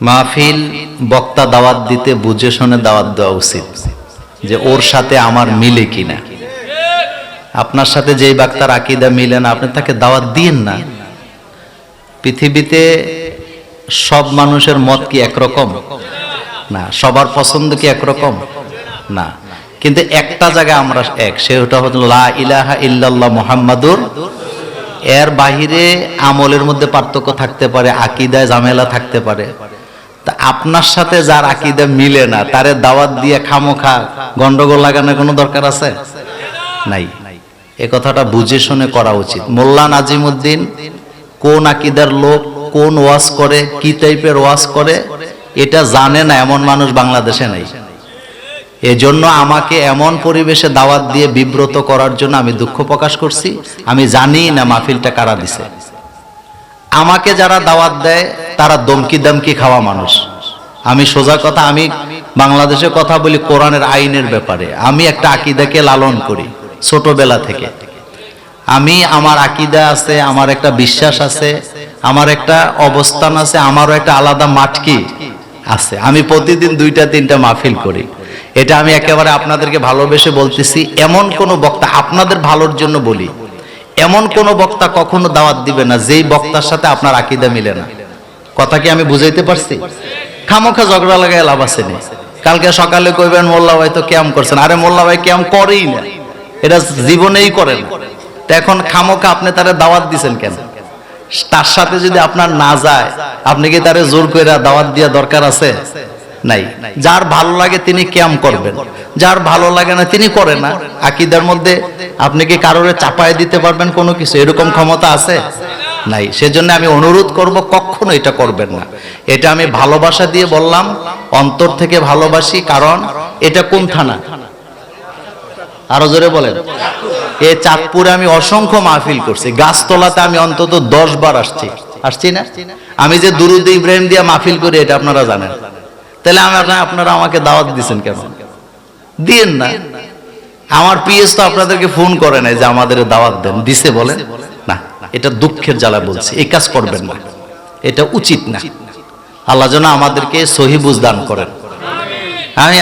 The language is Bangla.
মাহফিল বক্তা দাওয়াত দিতে, বুঝে শুনে দাওয়াত দেওয়া উচিত যে ওর সাথে আমার মিলে কিনা। আপনার সাথে যেই বাক্তার আকিদা মিলে না, আপনি তাকে দাওয়াত দিন না। পৃথিবীতে সব মানুষের মত কি একরকম? না, সবার পছন্দ কি একরকম? না। কিন্তু একটা জায়গায় আমরা এক, সেটা হচ্ছে লা ইলাহা ইল্লাল্লাহ মুহাম্মাদুর এর বাহিরে আমলের মধ্যে পার্থক্য থাকতে পারে, আকিদায় ঝামেলা থাকতে পারে। তা আপনার সাথে যার আকিদা মিলে না, তারে দাওয়াত দিয়ে খামোখা গন্ডগোল লাগানোর কোনো দরকার আছে? নাই। এ কথাটা বুঝে শুনে করা উচিত। মোল্লা নাজিমুদ্দিন কোন আকিদার লোক, কোন ওয়াজ করে, কি টাইপের ওয়াজ করে, এটা জানে না এমন মানুষ বাংলাদেশে নেই। এজন্য আমাকে এমন পরিবেশে দাওয়াত দিয়ে বিব্রত করার জন্য আমি দুঃখ প্রকাশ করছি। আমি জানি না মাহফিলটা কারা দিছে। আমাকে যারা দাওয়াত দেয় তারা দমকি দমকি খাওয়া মানুষ। আমি সোজা কথা, আমি বাংলাদেশে কথা বলি কোরআনের আইনের ব্যাপারে। আমি একটা আকিদাকে লালন করি, ছোটবেলা থেকে। আমি, আমার আকিদা আছে, আমার একটা বিশ্বাস আছে, আমার একটা অবস্থান আছে, আমারও একটা আলাদা মাটকি আছে। আমি প্রতিদিন দুইটা, তিনটা মাহফিল করি। এটা আমি একেবারে আপনাদেরকে ভালোবেসে বলতেছি, এমন কোন বক্তা আপনাদের ভালোর জন্য বলি, এমন কোন বক্তা কখনো দাওয়াত দিবে না, যেই বক্তার সাথে আপনার আকিদা মিলে না। কথা কি আমি বুঝাইতে পারছি? খামোখা ঝগড়া লাগাই লাভ আছে নি। কালকে সকালে কইবেন, মোল্লা ভাই তো ক্যাম করছেন। আরে, মোল্লা ভাই ক্যাম করেই না। এটা জীবনেই করে না। তো এখন খামোখা আপনি তারে দাওয়াত দিছেন কেন? তার সাথে যদি আপনার না যায়, আপনি কি তারে জোর করে দাওয়াত দিয়া দরকার আছে? নাই। যার ভালো লাগে তিনি ক্যাম করবেন। যার ভালো লাগে না তিনি করে না। আকিদার মধ্যে আপনি কি কারোরে চাপায় দিতে পারবেন কোনো কিছু? এরকম ক্ষমতা আছে? নাই। সেজন্য আমি অনুরোধ করব, কখনো এটা করবেন না। এটা আমি ভালোবাসা দিয়ে বললাম, অন্তর থেকে ভালোবাসি, কারণ এটা কোন থানা? আরও জোরে বলেন। এ চাঁদপুরে আমি অসংখ্য মাহফিল করছি। গাছতলাতে আমি অন্তত দশ বার আসছি। আসছি না? আমি যে দুরুদ ইব্রাহিম দিয়ে মাহফিল করি, এটা আপনারা জানেন। তাহলে আমি আপনারা আমাকে দাওয়াত দিচ্ছেন কেন? দিন না। আমার পিএস তো আপনাদেরকে ফোন করে নাই যে আমাদের দাওয়াত দেন। দিছে বলেন। এটা দুঃখের জ্বালা বলছি। এই কাজ করবেন না। এটা উচিত না। আল্লাহ যেন আমাদেরকে সহি বুঝদান করেন।